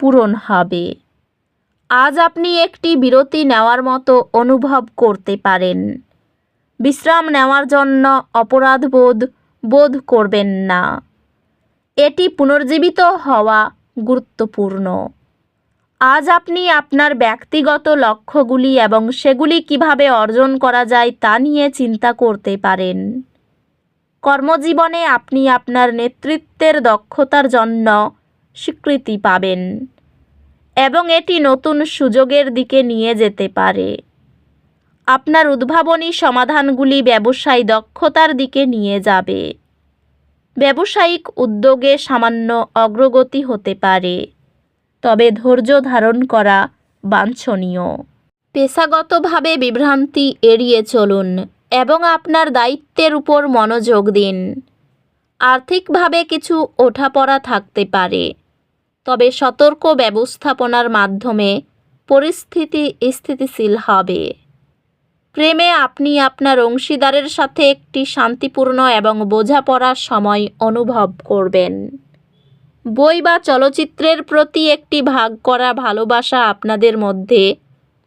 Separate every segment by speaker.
Speaker 1: পূরণ হবে। আজ আপনি একটি বিরতি নেওয়ার মতো অনুভব করতে পারেন। বিশ্রাম নেওয়ার জন্য অপরাধবোধ বোধ করবেন না। এটি পুনর্জীবিত হওয়া গুরুত্বপূর্ণ। আজ আপনি আপনার ব্যক্তিগত লক্ষ্যগুলি এবং সেগুলি কীভাবে অর্জন করা যায় তা নিয়ে চিন্তা করতে পারেন। কর্মজীবনে আপনি আপনার নেতৃত্বের দক্ষতার জন্য স্বীকৃতি পাবেন এবং এটি নতুন সুযোগের দিকে নিয়ে যেতে পারে। আপনার উদ্ভাবনী সমাধানগুলি ব্যবসায়ী দক্ষতার দিকে নিয়ে যাবে। ব্যবসায়িক উদ্যোগে সামান্য অগ্রগতি হতে পারে, তবে ধৈর্য ধারণ করা বাঞ্ছনীয়। পেশাগতভাবে বিভ্রান্তি এড়িয়ে চলুন এবং আপনার দায়িত্বের উপর মনোযোগ দিন। আর্থিকভাবে কিছু ওঠাপড়া থাকতে পারে। তবে সতর্ক ব্যবস্থাপনার মাধ্যমে পরিস্থিতি স্থিতিশীল হবে। প্রেমে আপনি আপনার অংশীদারের সাথে একটি শান্তিপূর্ণ এবং বোঝাপড়ার সময় অনুভব করবেন। বই বা চলচ্চিত্রের প্রতি একটি ভাগ করা ভালোবাসা আপনাদের মধ্যে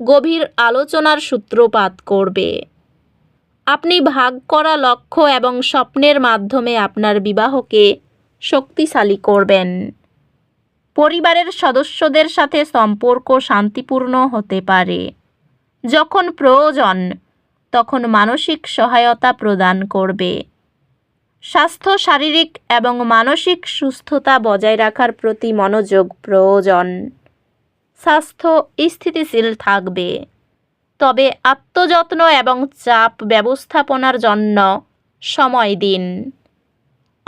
Speaker 1: গভীর আলোচনার সূত্রপাত করবে। আপনি ভাগ করা লক্ষ্য এবং স্বপ্নের মাধ্যমে আপনার বিবাহকে শক্তিশালী করবেন। পরিবারের সদস্যদের সাথে সম্পর্ক শান্তিপূর্ণ হতে পারে। যখন প্রয়োজন, তখন মানসিক সহায়তা প্রদান করবে। স্বাস্থ্য, শারীরিক এবং মানসিক সুস্থতা বজায় রাখার প্রতি মনোযোগ প্রয়োজন। স্বাস্থ্য স্থিতিশীল থাকবে। তবে আত্মযত্ন এবং চাপ ব্যবস্থাপনার জন্য সময় দিন।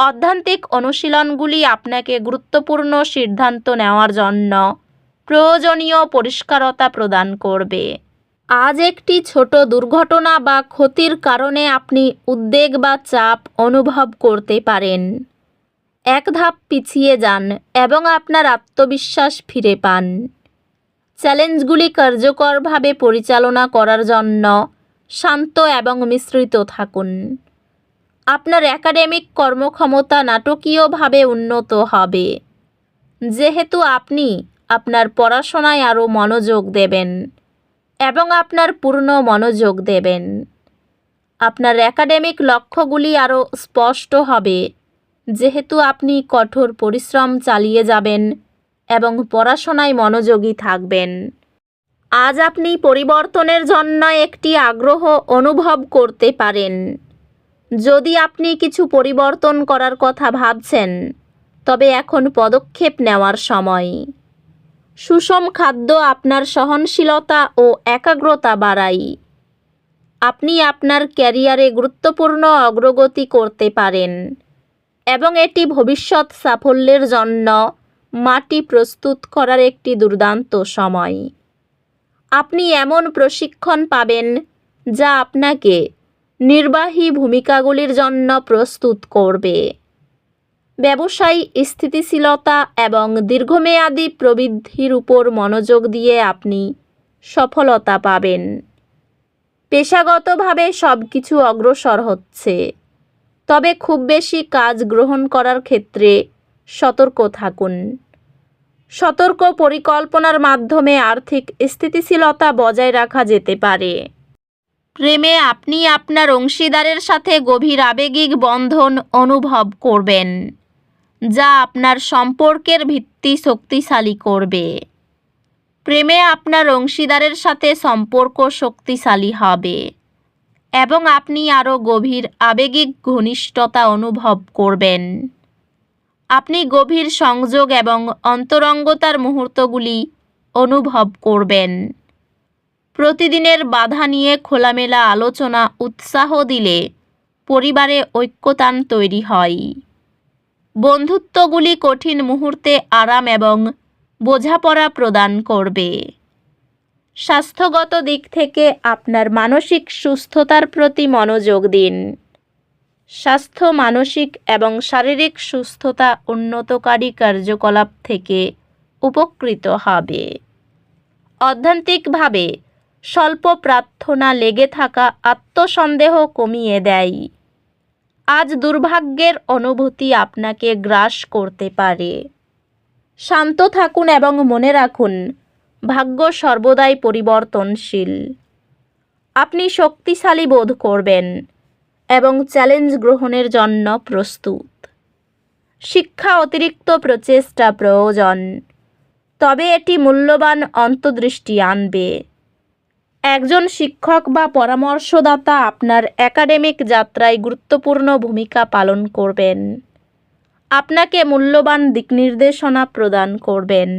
Speaker 1: অধ্যান্তিক অনুশীলনগুলি আপনাকে গুরুত্বপূর্ণ সিদ্ধান্ত নেওয়ার জন্য প্রয়োজনীয় পরিষ্কারতা প্রদান করবে। আজ একটি ছোট দুর্ঘটনা বা ক্ষতির কারণে আপনি উদ্বেগ বা চাপ অনুভব করতে পারেন। এক ধাপ পিছিয়ে যান এবং আপনার আত্মবিশ্বাস ফিরে পান। চ্যালেঞ্জগুলি কার্যকরভাবে পরিচালনা করার জন্য শান্ত এবং মিশ্রিত থাকুন। আপনার একাডেমিক কর্মক্ষমতা নাটকীয়ভাবে উন্নত হবে। যেহেতু আপনি আপনার পড়াশোনায় আরও মনোযোগ দেবেন এবং আপনার পূর্ণ মনোযোগ দেবেন। আপনার একাডেমিক লক্ষ্যগুলি আরও স্পষ্ট হবে। যেহেতু আপনি কঠোর পরিশ্রম চালিয়ে যাবেন এবং পড়াশোনায় মনোযোগী থাকবেন। আজ আপনি পরিবর্তনের জন্য একটি আগ্রহ অনুভব করতে পারেন। যদি আপনি কিছু পরিবর্তন করার কথা ভাবছেন, তবে এখন পদক্ষেপ নেওয়ার সময়। সুষম খাদ্য আপনার সহনশীলতা ও একাগ্রতা বাড়ায় আপনি আপনার ক্যারিয়ারে গুরুত্বপূর্ণ অগ্রগতি করতে পারেন এবং এটি ভবিষ্যৎ সাফল্যের জন্য মাটি প্রস্তুত করার একটি দুর্দান্ত সময়। আপনি এমন প্রশিক্ষণ পাবেন যা আপনাকে নির্বাহী ভূমিকাগুলির জন্য প্রস্তুত করবে। ব্যবসায়ী স্থিতিশীলতা এবং দীর্ঘমেয়াদী প্রবৃদ্ধির উপর মনোযোগ দিয়ে আপনি সফলতা পাবেন। পেশাগতভাবে সব কিছু অগ্রসর হচ্ছে। তবে খুব বেশি কাজ গ্রহণ করার ক্ষেত্রে সতর্ক থাকুন। সতর্ক পরিকল্পনার মাধ্যমে আর্থিক স্থিতিশীলতা বজায় রাখা যেতে পারে। প্রেমে আপনি আপনার অংশীদারের সাথে গভীর আবেগিক বন্ধন অনুভব করবেন, যা আপনার সম্পর্কের ভিত্তি শক্তিশালী করবে। প্রেমে আপনার অংশীদারের সাথে সম্পর্ক শক্তিশালী হবে এবং আপনি আরও গভীর আবেগিক ঘনিষ্ঠতা অনুভব করবেন। আপনি গভীর সংযোগ এবং অন্তরঙ্গতার মুহূর্তগুলি অনুভব করবেন। প্রতিদিনের বাধা নিয়ে খোলামেলা আলোচনা, উৎসাহ দিলে পরিবারে ঐক্যতান তৈরি হয়। বন্ধুত্বগুলি কঠিন মুহূর্তে আরাম এবং বোঝাপড়া প্রদান করবে। স্বাস্থ্যগত দিক থেকে আপনার মানসিক সুস্থতার প্রতি মনোযোগ দিন। স্বাস্থ্য, মানসিক এবং শারীরিক সুস্থতা উন্নতকারী কার্যকলাপ থেকে উপকৃত হবে। অধ্যান্তিকভাবে স্বল্প প্রার্থনা লেগে থাকা আত্মসন্দেহ কমিয়ে দেয়। আজ দুর্ভাগ্যের অনুভূতি আপনাকে গ্রাস করতে পারে। শান্ত থাকুন এবং মনে রাখুন, ভাগ্য সর্বদাই পরিবর্তনশীল। আপনি শক্তিশালী বোধ করবেন এবং চ্যালেঞ্জ গ্রহণের জন্য প্রস্তুত। শিক্ষা অতিরিক্ত প্রচেষ্টা প্রয়োজন, তবে এটি মূল্যবান অন্তর্দৃষ্টি আনবে। একজন শিক্ষক বা পরামর্শদাতা আপনার একাডেমিক যাত্রায় গুরুত্বপূর্ণ ভূমিকা পালন করবেন। আপনাকে মূল্যবান দিকনির্দেশনা প্রদান করবেন।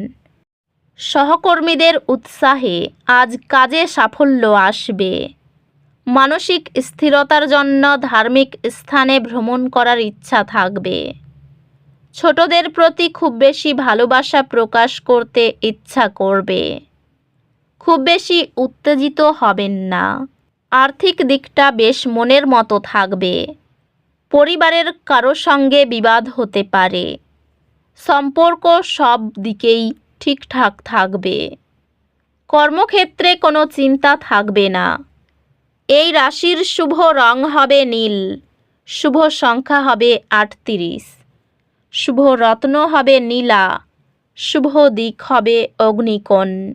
Speaker 1: সহকর্মীদের উৎসাহে আজ কাজে সাফল্য আসবে। মানসিক স্থিরতার জন্য ধার্মিক স্থানে ভ্রমণ করার ইচ্ছা থাকবে। ছোটদের প্রতি খুব বেশি ভালোবাসা প্রকাশ করতে ইচ্ছা করবে। খুব বেশি উত্তেজিত হবেন না। আর্থিক দিকটা বেশ মনের মতো থাকবে। পরিবারের কারও সঙ্গে বিবাদ হতে পারে। সম্পর্ক সব দিকেই ঠিকঠাক থাকবে। কর্মক্ষেত্রে কোনো চিন্তা থাকবে না। এই রাশির শুভ রং হবে নীল। শুভ সংখ্যা হবে আটত্রিশ। শুভ রত্ন হবে নীলা। শুভ দিক হবে অগ্নিকোণ।